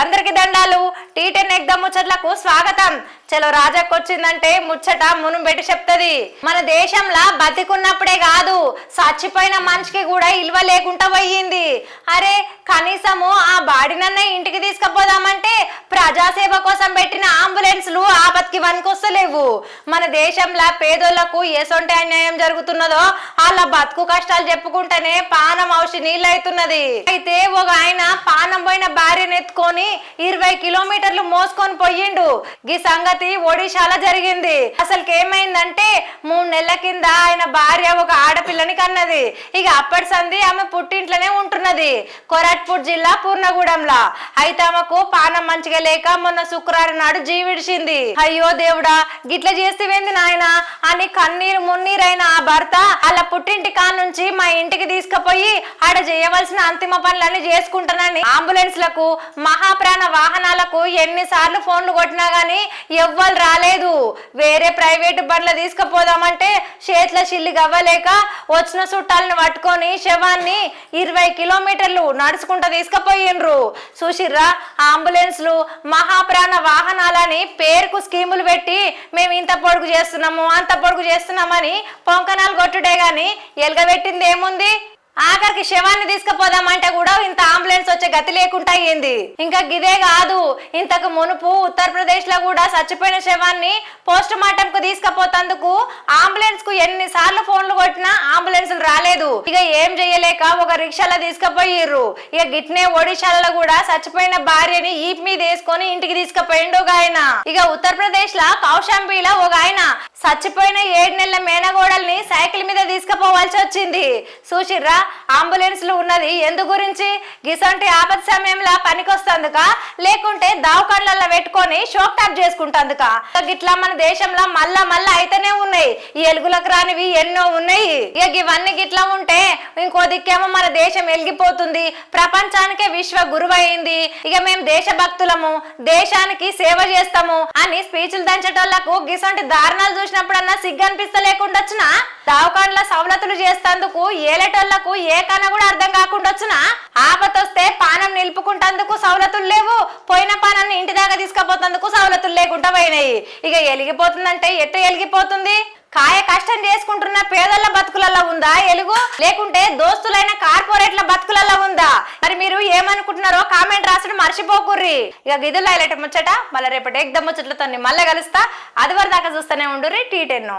అందరికి దండాలు. Tea ten ముచ్చట్లకు స్వాగతం. చలో రాజాకొచ్చిందంటే ముచ్చట మును పెట్టి చెప్తది. మన దేశంలో బతికున్నప్పుడే కాదు చచ్చిపోయిన మనిషికి కూడా ఇల్వ లేకుండా పోయింది. అరే కనీసము ఆ బాడినన్న ఇంటికి తీసుకుపోదామంటే ప్రజాసేవ కోసం పెట్టిన అంబులెన్స్లు ఆపత్కి వనుకొస్తలేవు మన దేశంలో పేదోళ్ళకు ఎసొంటి అన్యాయం జరుగుతున్నదో వాళ్ళ బతుకు కష్టాలు చెప్పుకుంటేనే పానం అవసి నీళ్ళు అవుతున్నది అయితే ఒక ఆయన పానం పోయిన భార్యను ఎత్తుకొని ఇరవై కిలోమీటర్లు మోసుకొని పోయిండు. ఈ సంగతి ఒడిశాలో జరిగింది. అసలుకి ఏమైందంటే మూడు నెలల కింద ఆయన భార్య ఒక ఆడపిల్లని కన్నది. ఇక అప్పటి సంది ఆమె పుట్టింట్లోనే ఉంటున్నది. కొరట్పూర్ జిల్లా పూర్ణగూడెంలా. అయితే ఆమెకు పానం మంచిగా లేక మొన్న శుక్రవారం నాడు జీవిడిచింది. అయ్యో దేవుడా గిట్ల చేస్తేవేంది నాయన? అని కన్నీరు మున్నీరైన ఆ భర్త అలా పుట్టింటి కా నుంచి మా ఇంటికి తీసుకుపోయి ఆడ చేయవలసిన అంతిమ పనులన్నీ చేసుకుంటానని అంబులెన్స్లకు మహాప్రాణ వాహనాలకు ఎన్నిసార్లు ఫోన్లు కొట్టినా గానీ ఎవ్వరు రాలేదు. వేరే ప్రైవేట్ బండ్ల తీసుకుపోదామంటే చేతుల చిల్లి గవ్వలేక వచ్చిన చుట్టాలను పట్టుకొని శవాన్ని ఇరవై కిలోమీటర్లు నడుచుకుంటూ తీసుకుపోయిండ్రు. చూసిర్రా అంబులెన్స్లు మహాప్రాణ వాహనాలని పేరుకు స్కీములు పెట్టి మేము ఇంత పొడుగు చేస్తున్నాము అంత కొడుకు చేస్తున్నామని పొంకనాలు కొట్టుడే గాని ఎలగబెట్టింది ఏముంది? ఆఖరికి శవాన్ని తీసుకుపోదామంటే కూడా ఇంత అంబులెన్స్ వచ్చే గతి లేకుండా అయ్యింది. ఇంకా గిదే కాదు ఇంతకు మునుపు ఉత్తరప్రదేశ్లో కూడా చచ్చిపోయిన శవాన్ని పోస్ట్ మార్టం కు తీసుకుపోతందుకు అంబులెన్స్కు ఎన్నిసార్లు ఫోన్లు కొట్టినా అంబులెన్స్ రాలేదు. ఇక ఏం చెయ్యలేక ఒక రిక్షాలో తీసుకుపోయిర్రు. ఇక గిట్నే ఒడిశాలలో కూడా చచ్చిపోయిన భార్యని ఈప్ మీద వేసుకొని ఇంటికి తీసుకుపోయిండు ఒక ఆయన. ఇక ఉత్తరప్రదేశ్ లా కౌశాంబిలో ఒక ఆయన. చచ్చిపోయిన ఏడు నెలల మేనగోడల్ని సైకిల్ మీద తీసుకుపోవాల్సి వచ్చింది. చూసిర్రా అంబులెన్స్లు ఉన్నది ఎందు గురించి? గిసంటి ఆపద సమయంలో పనికొస్తందుక లేకుంటే దావకాండ్లలో పెట్టుకొని షోక్ టాప్ చేసుకుంటందుక గిట్లా మన దేశంలో మళ్ళా మళ్ళా అయితేనే ఉన్నాయి. ఈ ఎలుగులకు రానివి ఎన్నో ఉన్నాయి. ఇక ఇవన్నీ గిట్లా ఉంటే ఇంకో దిక్కేమో మన దేశం వెలిగిపోతుంది ప్రపంచానికే విశ్వ గురువైంది. ఇక మేము దేశభక్తులము దేశానికి సేవ చేస్తాము అని స్పీచ్లు దంచేటోళ్ళకు గిసంటి దారుణాలు చూసినప్పుడన్నా సిగ్గు అనిపిస్తలేకుండా వచ్చిన దావకాండ్ల సవలతులు చేస్తందుకు ఏలేటోళ్ళకు ఏ కన కూడా అర్థం కాకుండా వచ్చిన ఆపతొస్తే పానం నిలుపుకుంటందుకు సవలతులు లేవు పోయిన పానాన్ని ఇంటి దాకా తీసుకుపోతందుకు సవలతులు లేకుండా పోయినాయి. ఇక ఎలిగిపోతుందంటే ఎట్టు ఎలిగిపోతుంది? కాయ కష్టం చేసుకుంటున్న పేదల బతుకులలో ఉందా? ఎలుగు? లేకుంటే దోస్తులైన కార్ మీరు ఏమనుకుంటున్నారో కామెంట్ రాసడం మర్చిపోకుర్రి ఇక గిదులు హైలైట్ ముచ్చట మళ్ళీ రేపటి ఎగ్దమ్ ముచ్చట్లతో మళ్ళీ కలుస్తా. అది వరకు దాకా చూస్తూనే ఉండుర్రి టీ టెన్